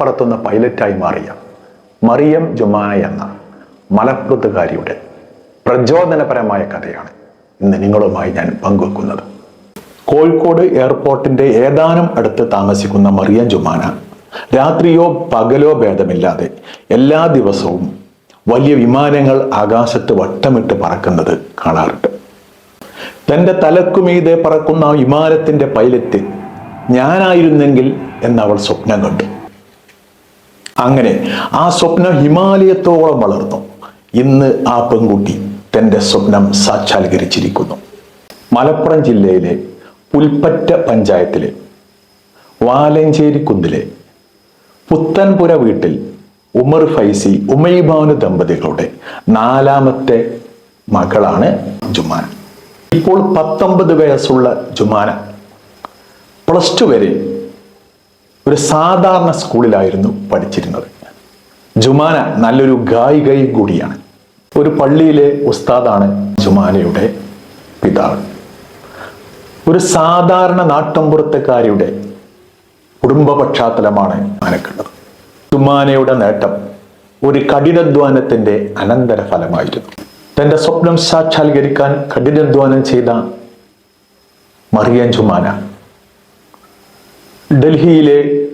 പറത്തുന്ന പൈലറ്റായി മാറിയ മറിയം ജുമാന എന്ന മലപ്പുറത്തുകാരിയുടെ പ്രചോദനപരമായ കഥയാണ് ഇന്ന് നിങ്ങളുമായി ഞാൻ പങ്കുവെക്കുന്നത്. കോഴിക്കോട് എയർപോർട്ടിന്റെ ഏതാനും അടുത്ത് താമസിക്കുന്ന മറിയം ജുമാന രാത്രിയോ പകലോ ഭേദമില്ലാതെ എല്ലാ ദിവസവും വലിയ വിമാനങ്ങൾ ആകാശത്ത് വട്ടമിട്ട് പറക്കുന്നത് കാണാറുണ്ട്. തന്റെ തലക്കുമീതെ പറക്കുന്ന വിമാനത്തിന്റെ പൈലറ്റ് ഞാനായിരുന്നെങ്കിൽ എന്നവൾ സ്വപ്നം കണ്ടു. അങ്ങനെ ആ സ്വപ്നം ഹിമാലയത്തോളം വളർന്നു. ഇന്ന് ആ പെൺകുട്ടി തന്റെ സ്വപ്നം സാക്ഷാത്കരിച്ചിരിക്കുന്നു. മലപ്പുറം ജില്ലയിലെ പുൽപ്പറ്റ പഞ്ചായത്തിലെ വാലഞ്ചേരി കുന്നിലെ പുത്തൻപുര വീട്ടിൽ ഉമർ ഫൈസി ഉമൈബാനു ദമ്പതികളുടെ നാലാമത്തെ മകളാണ് ജുമാന ഇപ്പോൾ പത്തൊമ്പത് വയസ്സുള്ള ജുമാന. പ്ലസ് ടു വരെ ഒരു സാധാരണ സ്കൂളിലായിരുന്നു പഠിച്ചിരുന്നത്. ജുമാന നല്ലൊരു ഗായികയും കൂടിയാണ്. ഒരു പള്ളിയിലെ ഉസ്താദാണ് ജുമാനയുടെ പിതാവ്. ഒരു സാധാരണ നാട്ടമ്പുറത്തുകാരിയുടെ കുടുംബ പശ്ചാത്തലമാണ് മനക്കുള്ളത് ജുമാനയുടെ നേട്ടം ഒരു കഠിനാധ്വാനത്തിന്റെ അനന്തര ഫലമായിരുന്നു തന്റെ സ്വപ്നം സാക്ഷാത്കരിക്കാൻ കഠിനാധ്വാനം ചെയ്ത മറിയൻ ജുമാന ഡൽഹിയിലെ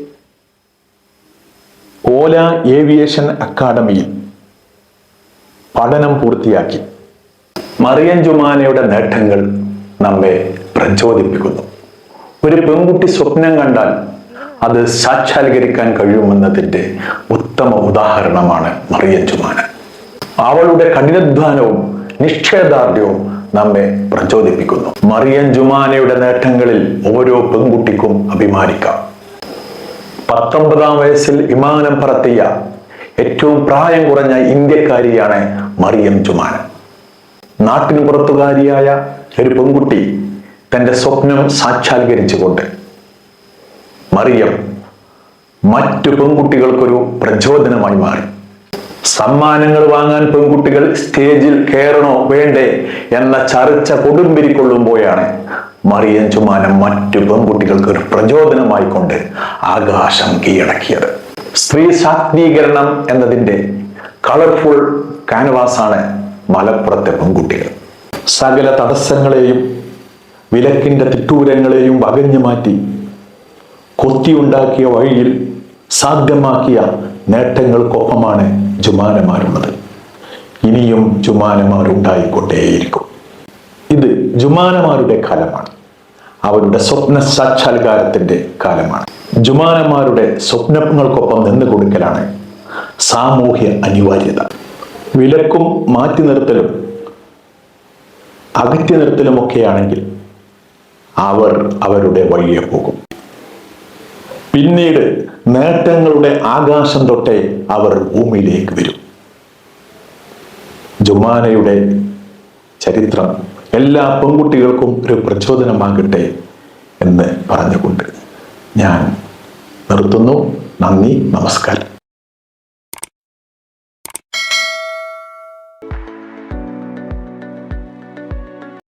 ഓല ഏവിയേഷൻ അക്കാദമിയിൽ പഠനം പൂർത്തിയാക്കി. മറിയൻ ജുമാനയുടെ നേട്ടങ്ങൾ നമ്മെ പ്രചോദിപ്പിക്കുന്നു. ഒരു പെൺകുട്ടി സ്വപ്നം കണ്ടാൽ അത് സാക്ഷാത്കരിക്കാൻ കഴിയുമെന്നതിന്റെ ഉത്തമ ഉദാഹരണമാണ് മറിയൻ ജുമാന. അവളുടെ കഠിനാധ്വാനവും നിശ്ചയദാർഢ്യവും നമ്മെ പ്രചോദിപ്പിക്കുന്നു. മറിയൻ ജുമാനയുടെ നേട്ടങ്ങളിൽ ഓരോ പെൺകുട്ടിക്കും അഭിമാനിക്കാം. പത്തൊമ്പതാം വയസ്സിൽ വിമാനം പറത്തിയ ഏറ്റവും പ്രായം കുറഞ്ഞ ഇന്ത്യക്കാരിയാണ് മറിയം ജുമാന. നാട്ടിന് പുറത്തുകാരിയായ ഒരു പെൺകുട്ടി തന്റെ സ്വപ്നം സാക്ഷാത്കരിച്ചുകൊണ്ട് മറിയം മറ്റു പെൺകുട്ടികൾക്കൊരു പ്രചോദനമായി മാറി. സമ്മാനങ്ങൾ വാങ്ങാൻ പെൺകുട്ടികൾ സ്റ്റേജിൽ കയറണോ വേണ്ടേ എന്ന ചർച്ച കൊടുമ്പിരിക്കൊള്ളുമ്പോഴാണ് മറിയൻ ചുമാനം മറ്റു പെൺകുട്ടികൾക്ക് ഒരു പ്രചോദനമായി കൊണ്ട് ആകാശം കീഴടക്കിയത്. സ്ത്രീ ശാക്തീകരണം എന്നതിന്റെ കളർഫുൾ കാൻവാസാണ് മലപ്പുറത്തെ പെൺകുട്ടികൾ. സകല തടസ്സങ്ങളെയും വിലക്കിന്റെ തിട്ടൂരങ്ങളെയും വകഞ്ഞു മാറ്റി കൊത്തിയുണ്ടാക്കിയ വഴിയിൽ സാധ്യമാക്കിയ നേട്ടങ്ങൾക്കൊപ്പമാണ് ജുമാനമാരുള്ളത്. ഇനിയും ജുമാനമാരുണ്ടായിക്കൊണ്ടേയിരിക്കും. ഇത് ജുമാനമാരുടെ കാലമാണ്. അവരുടെ സ്വപ്ന സാക്ഷാത്കാരത്തിന്റെ കാലമാണ്. ജുമാനമാരുടെ സ്വപ്നങ്ങൾക്കൊപ്പം നിന്ന് കൊടുക്കലാണ് സാമൂഹ്യ അനിവാര്യത. വിലക്കും മാറ്റി നിർത്തലും അകറ്റി നിർത്തലുമൊക്കെയാണെങ്കിൽ അവർ അവരുടെ വഴിയെ പോകും. പിന്നീട് നേട്ടങ്ങളുടെ ആകാശം തൊട്ടേ അവർ ഭൂമിയിലേക്ക് വരും. ജുമാനയുടെ ചരിത്രം എല്ലാ പെൺകുട്ടികൾക്കും ഒരു പ്രചോദനമാകട്ടെ എന്ന് പറഞ്ഞുകൊണ്ട് ഞാൻ നിർത്തുന്നു. നന്ദി നമസ്കാരം.